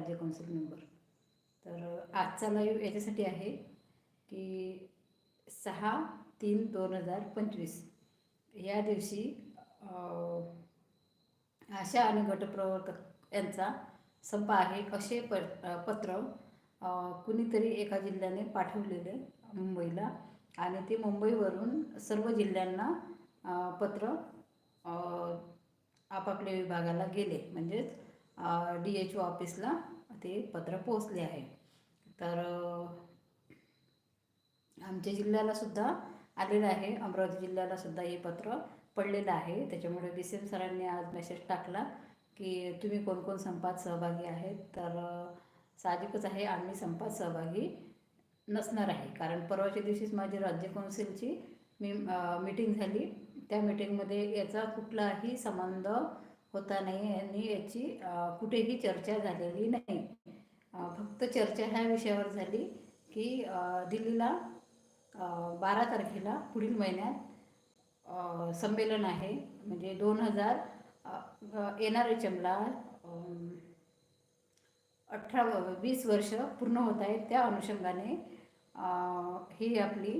राज्य council member तर आजचा लाईव्ह याच्यासाठी आहे की सहा तीन दोन हजार पंचवीस. या दिवशी आशा आणि गटप्रवर्तक यांचा संप आहे. असे प पत्र कुणीतरी एका जिल्ह्याने पाठवलेले मुंबईला आणि ते मुंबईवरून सर्व जिल्ह्यांना पत्र आपापल्या विभागाला गेले. म्हणजेच डी एच ओ ऑफिसला ते पत्र पोचले आहे. तर आमच्या जिल्ह्याला सुद्धा आलेलं आहे अमरावती जिल्ह्याला सुद्धा हे पत्र पडलेलं आहे. त्याच्यामुळे बी सी एम सरांनी आज मेसेज टाकला की तुम्ही कोणकोण संपात सहभागी आहेत? तर साहजिकच आहे आम्ही संपात सहभागी नसणार आहे. कारण परवाच्या दिवशीच माझी राज्य कौन्सिलची मी मीटिंग झाली. त्या मीटिंगमध्ये याचा कुठलाही संबंध होता नाही आणि याची कुठेही चर्चा झालेली नाही. फक्त चर्चा ह्या विषयावर झाली की दिल्लीला बारा तारखेला पुढील महिन्यात संमेलन आहे. म्हणजे दोन हजार एन आर एच एमला अठरा वीस वर्ष पूर्ण होत आहेत. त्या अनुषंगाने ही आपली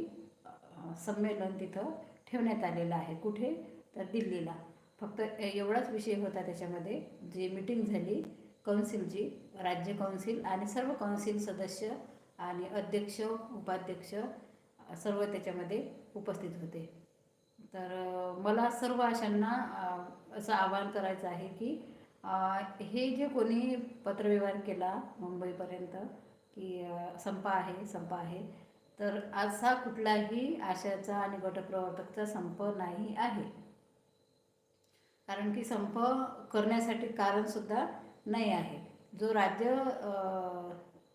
संमेलन तिथं ठेवण्यात आलेलं आहे. कुठे? तर दिल्लीला. फक्त एवढाच विषय होता त्याच्यामध्ये जी मीटिंग झाली कौन्सिलची राज्य कौन्सिल आणि सर्व कौन्सिल सदस्य आणि अध्यक्ष उपाध्यक्ष सर्व त्याच्यामध्ये उपस्थित होते. तर मला सर्व अशांना असं आवाहन करायचं आहे की हे जे कोणी पत्रव्यवहार केला मुंबईपर्यंत की संपा संप आहे संप आहे तर असा कुठलाही आशाचा आणि गटप्रवर्तकचा संप नाही आहे. कारण की संप करण्यासाठी कारणसुद्धा नाही आहे. जो राज्य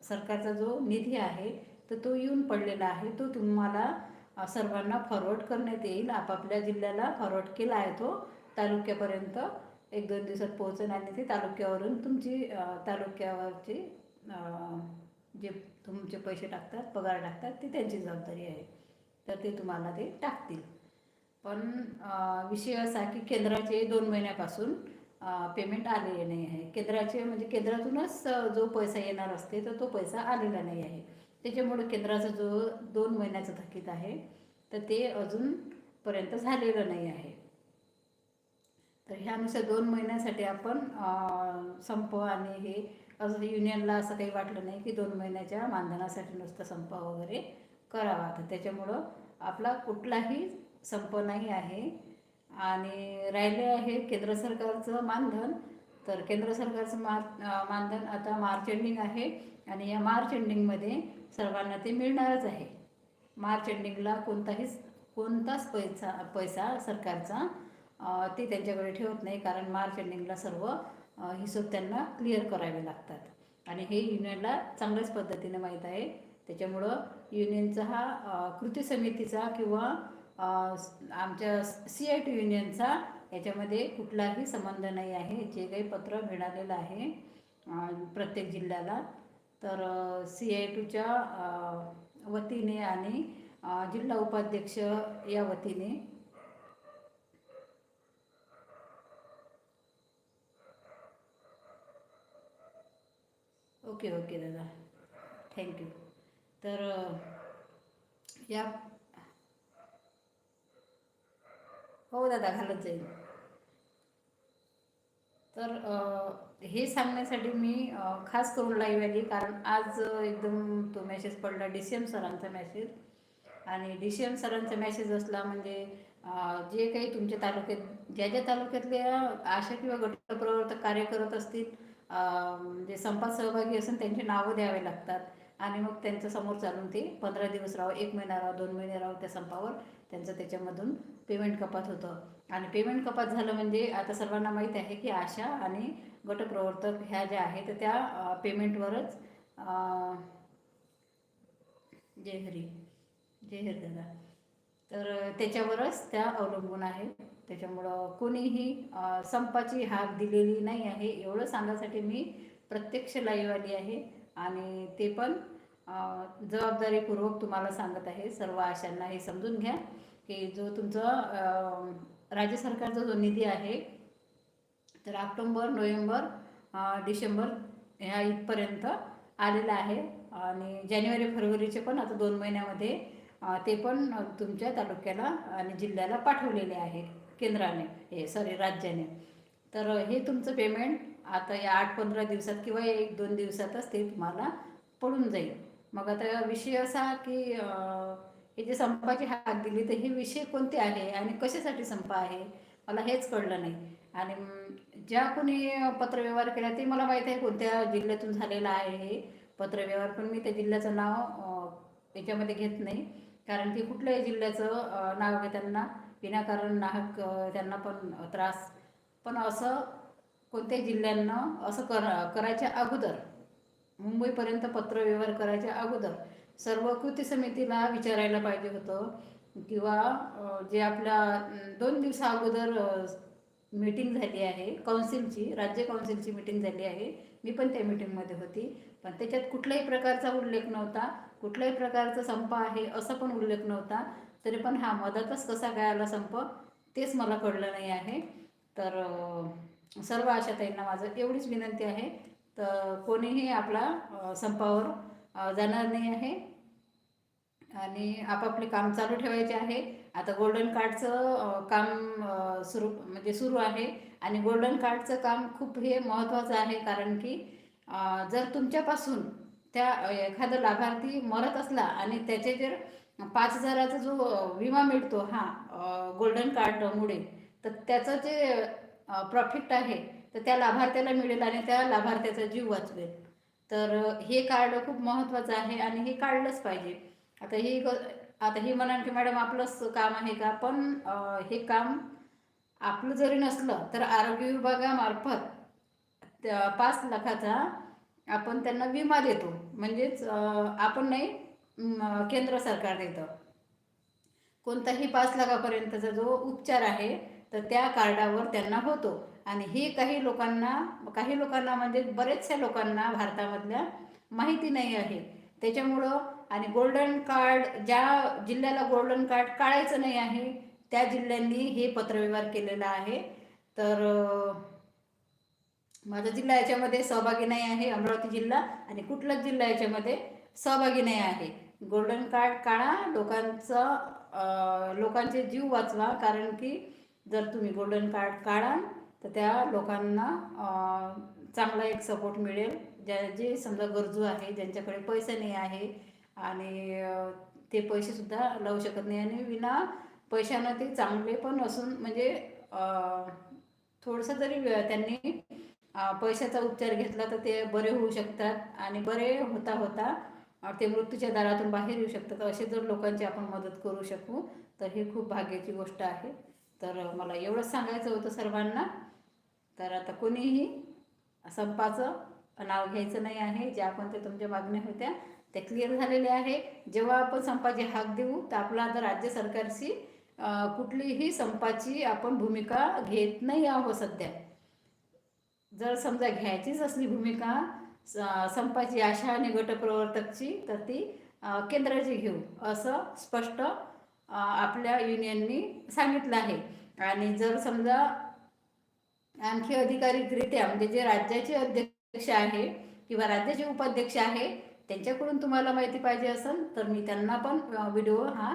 सरकारचा जो निधी आहे तर तो येऊन पडलेला आहे. तो तुम्हाला सर्वांना फॉरवर्ड करण्यात येईल. आपापल्या जिल्ह्याला फॉरवर्ड केला आहे तो. तालुक्यापर्यंत एक दोन दिवसात पोहोचेल आणि ते तालुक्यावरून तुमची तालुक्यावरची जे तुमचे पैसे टाकतात पगार टाकतात ती त्यांची जबाबदारी आहे. तर ते तुम्हाला ते टाकतील. पण विषय असा की केंद्राचे दोन महिन्यापासून पेमेंट आलेले नाही आहे. केंद्राचे म्हणजे केंद्रातूनच जो पैसा येणार असते तर तो पैसा आलेला नाही आहे. त्याच्यामुळे केंद्राचा जो दोन महिन्याचं थकीत आहे तर ते अजूनपर्यंत झालेलं नाही आहे. तर ह्यानुसार दोन महिन्यासाठी आपण संप आणि हे असं युनियनला असं काही वाटलं नाही की दोन महिन्याच्या मानधनासाठी नुसतं संप वगैरे करावा. तर त्याच्यामुळं आपला कुठलाही संप नाही आहे. आणि राहिले आहे केंद्र सरकारचं मानधन. तर केंद्र सरकारचं मा मानधन आता मार्च एंडिंग आहे. आणि या मार्च एंडिंगमध्ये सर्वांना ते मिळणारच आहे. मार्च एंडिंगला कोणताहीच कोणताच पैसा पैसा सरकारचा ते त्यांच्याकडे ठेवत नाही. कारण मार्च एंडिंगला सर्व हिशोब त्यांना क्लिअर करावे लागतात. आणि हे युनियनला चांगल्याच पद्धतीने माहीत आहे. त्याच्यामुळं युनियनचा हा कृती समितीचा किंवा आमच्या सी आय टी युनियनचा याच्यामध्ये कुठलाही संबंध नाही आहे. जे काही पत्र मिळालेलं आहे प्रत्येक जिल्ह्याला. तर सी आय टूच्या वतीने आणि जिल्हा उपाध्यक्ष या वतीने. ओके ओके दादा. Thank you. तर या हो दादा घालत जाईल. तर हे सांगण्यासाठी मी खास करून लाईव्ह आली कारण आज एकदम तो मेसेज पडला डी सी एम सरांचा मेसेज आणि डी सी एम सरांचा मेसेज असला म्हणजे जे काही तुमच्या तालुक्यात ज्या ज्या तालुक्यातल्या आशा किंवा गटप्रवर्तक कार्य करत असतील म्हणजे संपात सहभागी असून त्यांची नावं द्यावे लागतात. आणि मग त्यांच्यासमोर चालून ते पंधरा दिवस राहावं एक महिना राहावं दोन महिने राहावं त्या संपावर. त्यांचं त्याच्यामधून पेमेंट कपात होतं. आणि पेमेंट कपात झालं म्हणजे आता सर्वांना माहीत आहे की आशा आणि गटप्रवर्तक ह्या ज्या आहेत तर त्या पेमेंटवरच जे जय हरी जय हरी दादा. तर त्याच्यावरच त्या अवलंबून आहे. त्याच्यामुळं कोणीही संपाची हाक दिलेली नाही आहे. एवढं सांगायसाठी मी प्रत्यक्ष लाईव्ह आली आहे. आणि ते पण जबाबदारीपूर्वक तुम्हाला सांगत आहे. सर्व आशांना हे समजून घ्या की जो तुमचं राज्य सरकारचा जो निधी आहे तर ऑक्टोंबर नोव्हेंबर डिसेंबर ह्या इथपर्यंत आलेला आहे. आणि जानेवारी फरवरीचे पण आता दोन महिन्यामध्ये ते पण तुमच्या तालुक्याला आणि जिल्ह्याला पाठवलेले आहे. केंद्राने हे सॉरी राज्याने. तर हे तुमचं पेमेंट आता या आठ पंधरा दिवसात किंवा एक दोन दिवसातच ते तुम्हाला पडून जाईल. मग आता विषय असा की हे जे संपाची हाक दिली तर हे विषय कोणते आहे आणि कशासाठी संप आहे? मला हेच कळलं नाही. आणि ज्या कोणी पत्रव्यवहार केला ते मला माहीत आहे कोणत्या जिल्ह्यातून झालेला आहे. हे पत्रव्यवहार पण मी त्या जिल्ह्याचं नाव याच्यामध्ये घेत नाही. कारण की कुठल्याही जिल्ह्याचं नाव घेताना विनाकारण नाहक त्यांना पण त्रास. पण असं कोणत्याही जिल्ह्यांना असं कर करायच्या अगोदर मुंबईपर्यंत पत्रव्यवहार करायच्या अगोदर सर्व कृती समितीला विचारायला पाहिजे होतं. किंवा जे आपल्या दोन दिवसा अगोदर मीटिंग झाली आहे. काउन्सिलची राज्य काउन्सिलची मीटिंग झाली आहे. मी पण त्या मीटिंगमध्ये होती. पण त्याच्यात कुठल्याही प्रकारचा उल्लेख नव्हता. कुठल्याही प्रकारचा संप आहे असं पण उल्लेख नव्हता. तरी पण हा मधातच कसा काय आला संप तेच मला कळलं नाही आहे. तर सर्व आशाताईंना माझं एवढीच विनंती आहे. तर कोणीही आपला संपावर जाणार नाही आहे. आणि आपापले काम चालू ठेवायचे आहे. आता गोल्डन कार्डचं काम सुरू म्हणजे सुरू आहे. आणि गोल्डन कार्डचं काम खूप हे महत्त्वाचं आहे. कारण की जर तुमच्यापासून त्या एखादा लाभार्थी मरत असला आणि त्याचे जर पाच हजाराचा जो विमा मिळतो हा गोल्डन कार्डमुळे तर त्याचं जे प्रॉफिट आहे तर त्या लाभार्थ्याला मिळेल आणि त्या लाभार्थ्याचा जीव वाचवेल. तर हे कार्ड खूप महत्त्वाचं आहे आणि हे काढलंच पाहिजे. आता ही आता ही म्हणाल की मॅडम आपलंच काम आहे का? पण हे काम आपलं जरी नसलं तर आरोग्य विभागामार्फत त्या पाच लाखाचा आपण त्यांना विमा देतो. म्हणजेच आपण नाही केंद्र सरकार देतं. कोणताही पाच लाखापर्यंतचा जो उपचार आहे तर त्या कार्डावर त्यांना होतो. आणि हे काही लोकांना काही लोकांना म्हणजे बरेचशा लोकांना भारतामधल्या माहिती नाही आहे. त्याच्यामुळं आणि गोल्डन कार्ड ज्या जिल्ह्याला गोल्डन कार्ड काढायचं नाही आहे त्या जिल्ह्यांनी हे पत्रव्यवहार केलेला आहे. तर माझा जिल्हा याच्यामध्ये सहभागी नाही आहे अमरावती जिल्हा आणि कुठलाच जिल्हा याच्यामध्ये सहभागी नाही आहे. गोल्डन कार्ड काढा लोकांचं लोकांचे जीव वाचवा कारण की जर तुम्ही गोल्डन कार्ड काढाल तर त्या लोकांना चांगला एक सपोर्ट मिळेल. ज्या जे समजा गरजू आहे ज्यांच्याकडे पैसे नाही आहे आणि ते पैसेसुद्धा लावू शकत नाही. आणि विना पैशानं ते चांगले पण असून म्हणजे थोडंसं जरी त्यांनी पैशाचा उपचार घेतला तर ते बरे होऊ शकतात. आणि बरे होता होता ते मृत्यूच्या दारातून बाहेर येऊ शकतात. असे जर लोकांची आपण मदत करू शकू तर ही खूप भाग्याची गोष्ट आहे. तर मला एवढंच सांगायचं होतं सर्वांना. तर आता कोणीही संपाचं नाव घ्यायचं नाही आहे ज्या कोणत्या तुमच्या मागण्या होत्या त्या क्लिअर झालेल्या आहे. जेव्हा आपण संपाची हाक देऊ तर आपला आता राज्य सरकारशी कुठलीही संपाची आपण भूमिका घेत नाही आहोत सध्या. जर समजा घ्यायचीच असली भूमिका स- संपाची आशा आणि गटप्रवर्तकची तर ती केंद्राची घेऊ असं स्पष्ट आपल्या युनियननी सांगितलं आहे. आणि जर समजा आणखी अधिकारिकरित्या म्हणजे जे राज्याचे अध्यक्ष आहे किंवा राज्याचे उपाध्यक्ष आहे त्यांच्याकडून तुम्हाला माहिती पाहिजे असेल तर मी त्यांना पण व्हिडिओ हा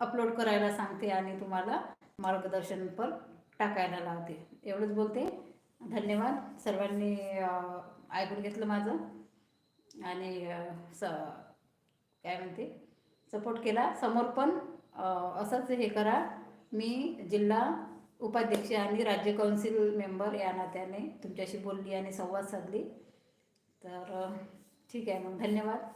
अपलोड करायला सांगते आणि तुम्हाला मार्गदर्शन पण टाकायला लावते. एवढंच बोलते. धन्यवाद. सर्वांनी ऐकून घेतलं माझं. आणि स काय म्हणते? सपोर्ट केला. समोर पण असंच हे करा. मी जिल्हा उपाध्यक्ष आणि राज्य कौन्सिल मेंबर या नात्याने तुमच्याशी बोलली आणि संवाद साधली. तर ठीक आहे. मग धन्यवाद.